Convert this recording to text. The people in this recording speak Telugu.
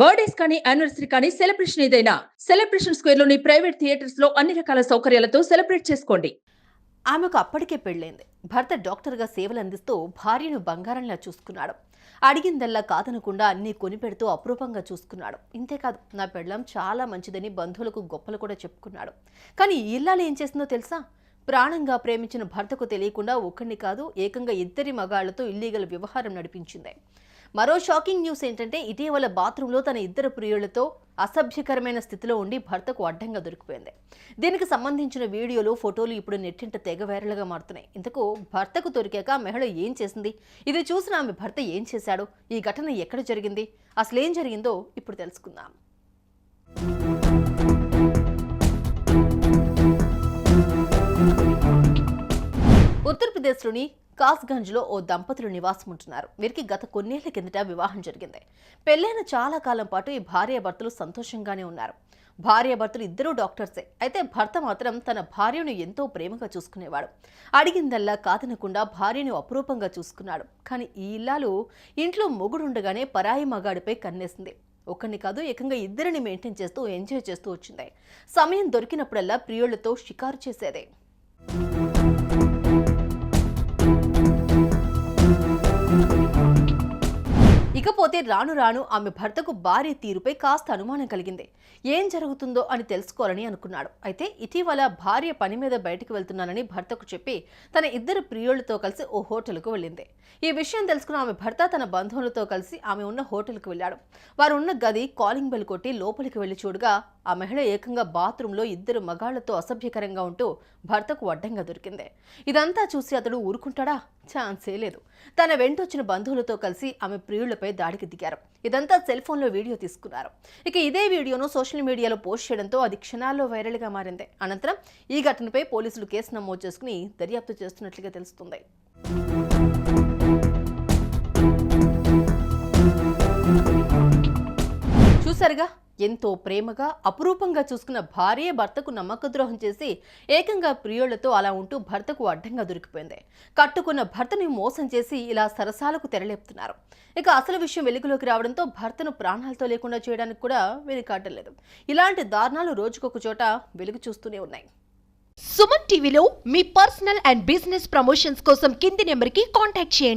బర్త్డేస్ కానీ యానివర్సరీ కానీ సెలబ్రేషన్ ఏదైనా సెలబ్రేషన్ స్క్వేర్లోని ప్రైవేట్ థియేటర్స్లో అన్ని రకాల సౌకర్యాలతో సెలబ్రేట్ చేసుకోండి. ఆమెకు అప్పటికే పెళ్ళైంది. భర్త డాక్టర్గా సేవలు అందిస్తూ భార్యను బంగారంలా చూసుకున్నాడు. అడిగిందల్లా కాదనకుండా అన్నీ కొనిపెడుతూ అపురూపంగా చూసుకున్నాడు. ఇంతేకాదు నా పెళ్ళం చాలా మంచిదని బంధువులకు గొప్పలు కూడా చెప్పుకున్నాడు. కానీ ఇల్లాలు ఏం చేసిందో తెలుసా? ప్రాణంగా ప్రేమించిన భర్తకు తెలియకుండా ఒక్కడిని కాదు ఏకంగా ఇద్దరి మగాళ్ళతో ఇల్లీగల్ వ్యవహారం నడిపించింది. మరో షాకింగ్ న్యూస్ ఏంటంటే ఇటీవల బాత్రూంలో తన ఇద్దరు ప్రియులతో అసభ్యకరమైన స్థితిలో ఉండి భర్తకు అడ్డంగా దొరికిపోయింది. దీనికి సంబంధించిన వీడియోలు ఫోటోలు ఇప్పుడు నెట్టింట తెగ వైరల్గా మారుతున్నాయి. ఇంతకు భర్తకు దొరికాక మహిళ ఏం చేసింది? ఇది చూసిన ఆమె భర్త ఏం చేశాడు? ఈ ఘటన ఎక్కడ జరిగింది? అసలు ఏం జరిగిందో ఇప్పుడు తెలుసుకుందాం. ఉత్తరప్రదేశ్లోని కాస్గంజ్లో ఓ దంపతులు నివాసం ఉంటున్నారు వీరికి గత కొన్నేళ్ళ కిందట వివాహం జరిగింది. పెళ్ళైన చాలా కాలం పాటు ఈ భార్యాభర్తలు సంతోషంగానే ఉన్నారు. భార్యాభర్తలు ఇద్దరూ డాక్టర్సే. అయితే భర్త మాత్రం తన భార్యను ఎంతో ప్రేమగా చూసుకునేవాడు. అడిగిందల్లా కాదనకుండా భార్యను అపురూపంగా చూసుకున్నాడు. కానీ ఈ ఇల్లాలు ఇంట్లో మొగుడుండగానే పరాయి మగాడిపై కన్నేసింది. ఒకరిని కాదు ఏకంగా ఇద్దరిని మెయింటైన్ చేస్తూ ఎంజాయ్ చేస్తూ వచ్చింది. సమయం దొరికినప్పుడల్లా ప్రియులతో షికారు చేసేదే. ఇకపోతే రాను రాను ఆమె భర్తకు భార్య తీరుపై కాస్త అనుమానం కలిగింది. ఏం జరుగుతుందో అని తెలుసుకోవాలని అనుకున్నాడు. అయితే ఇటీవల భార్య పని మీద బయటికి వెళ్తున్నానని భర్తకు చెప్పి తన ఇద్దరు ప్రియులతో కలిసి ఓ హోటల్కు వెళ్ళింది. ఈ విషయం తెలుసుకున్న ఆమె భర్త తన బంధువులతో కలిసి ఆమె ఉన్న హోటల్కు వెళ్ళాడు. వారు ఉన్న గది కాలింగ్ బెల్ కొట్టి లోపలికి వెళ్ళి చూడగా ఆ మహిళ ఏకంగా బాత్రూంలో ఇద్దరు మగాళ్ళతో అసభ్యకరంగా ఉంటూ భర్తకు అడ్డంగా దొరికింది. ఇదంతా చూసి అతడు ఊరుకుంటాడా? ఛాన్సే లేదు. తన వెంటొచ్చిన బంధువులతో కలిసి ఆమె ప్రియులపై దాడికి దిగారు. ఇదంతా సెల్ ఫోన్లో వీడియో తీసుకున్నారు. ఇక ఇదే వీడియోను సోషల్ మీడియాలో పోస్ట్ చేయడంతో అది క్షణాల్లో వైరల్గా మారింది. అనంతరం ఈ ఘటనపై పోలీసులు కేసు నమోదు చేసుకుని దర్యాప్తు చేస్తున్నట్లుగా తెలుస్తుంది. చూసారుగా ఎంతో ప్రేమగా అపురూపంగా చూసుకున్న భార్య భర్తకు నమ్మకద్రోహం చేసి ఏకంగా ప్రియులతో అలా ఉంటూ భర్తకు అడ్డంగా దొరికిపోయింది. కట్టుకున్న భర్తని మోసం చేసి ఇలా సరసాలకు తెరలేపుతున్నారు. ఇక అసలు విషయం వెలుగులోకి రావడంతో భర్తను ప్రాణాలతో లేకుండా చేయడానికి కూడా వెనుకాటలేదు ఇలాంటి దారుణాలు రోజుకొక చోట వెలుగు చూస్తూనే ఉన్నాయి. సుమన్ టీవీలో మీ పర్సనల్ అండ్ బిజినెస్ ప్రమోషన్స్ కోసం కింది నెంబర్కి కాంటాక్ట్ చేయండి.